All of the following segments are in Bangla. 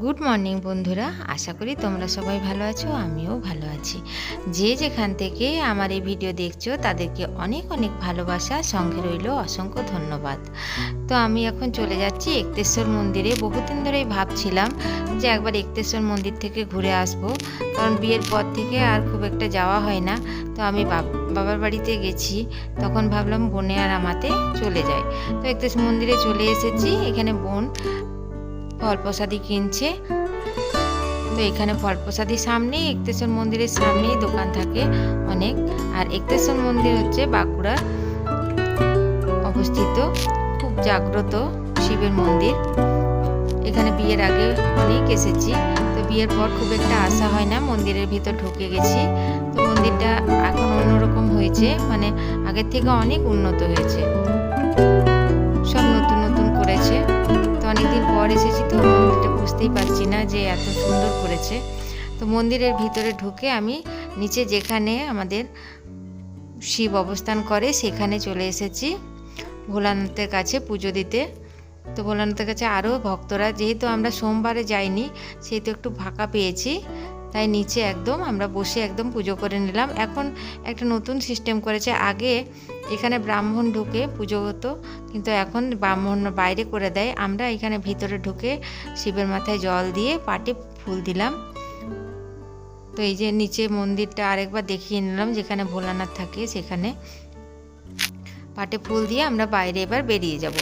গুড মর্নিং বন্ধুরা। আশা করি তোমরা সবাই ভালো আছো, আমিও ভালো আছি। যে যেখান থেকে আমার এই ভিডিও দেখছ, তাদেরকে অনেক অনেক ভালোবাসা, সঙ্গে রইল অসংখ্য ধন্যবাদ। তো আমি এখন চলে যাচ্ছি একতেশ্বর মন্দিরে। বহুদিন ধরেই ভাবছিলাম যে একবার একতেশ্বর মন্দির থেকে ঘুরে আসব, কারণ বিয়ের পর থেকে আর খুব একটা যাওয়া হয় না। তো আমি বাব- বাবার বাড়িতে গেছি, তখন ভাবলাম বোনে আর আমাতে চলে যাই। তো একতেশ্বর মন্দিরে চলে এসেছি, এখানে বোন। ফল প্রসাদি কিনছে। তো এখানে ফল প্রসাদির সামনেই একতেশ্বর মন্দিরের সামনেই দোকান থাকে অনেক। আর একতেশ্বর মন্দির হচ্ছে বাঁকুড়া অবস্থিত, খুব জাগ্রত শিবের মন্দির। এখানে বিয়ের আগে অনেক এসেছি। তো বিয়ের পর খুব একটা আশা হয় না, মন্দিরের ভিতর ঢুকে গেছি। তো মন্দিরটা এখন অন্যরকম হয়েছে মানে আগের থেকে অনেক উন্নত হয়েছে। বুঝতেই পারছি না যে এত সুন্দর করেছে। তো মন্দিরের ভিতরে ঢুকে আমি নিচে যেখানে আমাদের শিব অবস্থান করে, সেখানে চলে এসেছি ভোলানাথের কাছে পুজো দিতে। তো ভোলানাথের কাছে আরও ভক্তরা, যেহেতু আমরা সোমবারে যাইনি, সেহেতু একটু ফাঁকা পেয়েছি। তাই নিচে একদম আমরা বসে একদম পুজো করে নিলাম। এখন একটা নতুন সিস্টেম করেছে। আগে এখানে ব্রাহ্মণ ঢুকে পুজো হতো, কিন্তু এখন ব্রাহ্মণ বাইরে করে দেয়। আমরা এখানে ভিতরে ঢুকে শিবের মাথায় জল দিয়ে পাটে ফুল দিলাম। তো এই যে নিচে মন্দিরটা আরেকবার দেখিয়ে নিলাম, যেখানে ভোলানাথ থাকে সেখানে। পাটে ফুল দিয়ে আমরা বাইরে এবার বেরিয়ে যাব।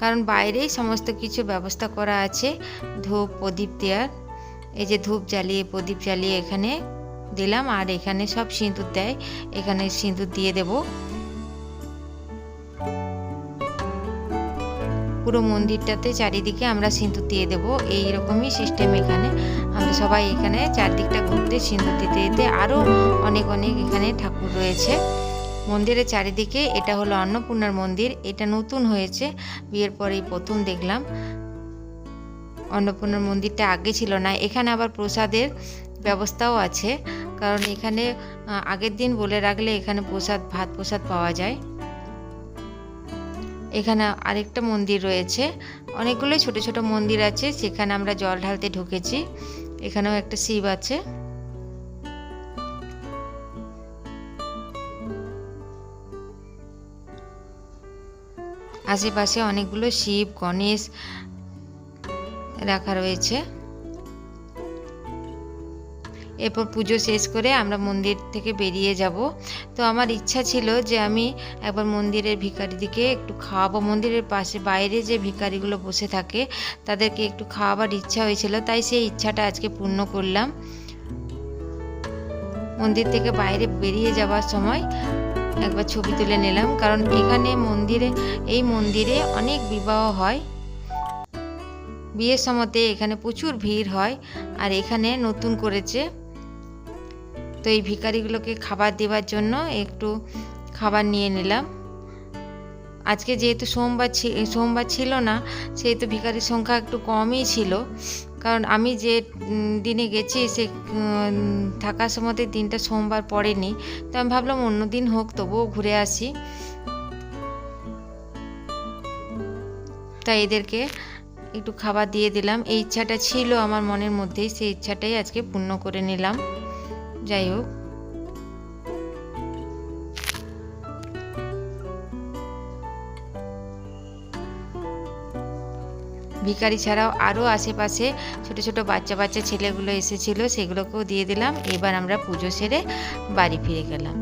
কারণ বাইরেই সমস্ত কিছু ব্যবস্থা করা আছে, ধূপ, প্রদীপ দেওয়ার। এই যে ধূপ জ্বালিয়ে, প্রদীপ জ্বালিয়ে এখানে দিলাম। আর এখানে সব সিঁদুর দেয়। এখানে সিঁদুর দিয়ে দেবো। পুরো মন্দিরটাতে চারিদিকে আমরা সিঁদুর দিয়ে দেব। এই রকমই সিস্টেম এখানে। আমরা সবাই এখানে চারদিকটা ঘুরতে সিঁদুর দিতে দিতে আরও অনেক অনেক এখানে ঠাকুর রয়েছে। মন্দিরের চারিদিকে এটা হলো অন্নপূর্ণার মন্দির। এটা নতুন হয়েছে। বিয়ের পরেই প্রথম দেখলাম। অন্নপূর্ণার মন্দিরটা আগে ছিল না। এখানে আবার প্রসাদের ব্যবস্থাও আছে। কারণ এখানে আগের দিন বলে রাখলে এখানে প্রসাদ, ভাত প্রসাদ পাওয়া যায়। এখানে আরেকটা মন্দির রয়েছে। অনেকগুলো ছোট ছোট মন্দির আছে, সেখানে আমরা জল ঢালতে ঢুকেছি। এখানেও একটা শিব আছে। আশেপাশে অনেকগুলো শিব, গণেশ রাখা রয়েছে। এরপর পুজো শেষ করে আমরা মন্দির থেকে বেরিয়ে যাব। তো আমার ইচ্ছা ছিল যে আমি একবার মন্দিরের ভিখারিদিকে একটু খাওয়াবো। মন্দিরের পাশে বাইরে যে ভিখারিগুলো বসে থাকে, তাদেরকে একটু খাওয়াবার ইচ্ছা হয়েছিল, তাই সেই ইচ্ছাটা আজকে পূর্ণ করলাম। মন্দির থেকে বাইরে বেরিয়ে যাওয়ার সময় একবার ছবি তুলে নিলাম, কারণ এখানে মন্দিরে, এই মন্দিরে অনেক বিবাহ হয়। বিয়ের সময়তে এখানে প্রচুর ভিড় হয় আর এখানে নতুন করেছে। তো এই ভিখারিগুলোকে খাবার দেওয়ার জন্য একটু খাবার নিয়ে নিলাম। আজকে যেহেতু সোমবার সোমবার ছিল না, সেহেতু ভিখারির সংখ্যা একটু কমই ছিল। কারণ আমি যে দিনে গেছি, সে থাকার সময় দিনটা সোমবার পড়েনি। তো আমি ভাবলাম অন্য দিন হোক, তবুও ঘুরে আসি। তাই এদেরকে একটু খাবার দিয়ে দিলাম। এই ইচ্ছাটা ছিল আমার মনের মধ্যেই, সেই ইচ্ছাটাই আজকে পূর্ণ করে নিলাম। যাই হোক। ভিখারি ছাড়াও আরও আশেপাশে ছোট ছোট বাচ্চা বাচ্চা ছেলেগুলো এসেছিল, সেগুলোকেও দিয়ে দিলাম। এবার আমরা পুজো সেরে বাড়ি ফিরে গেলাম।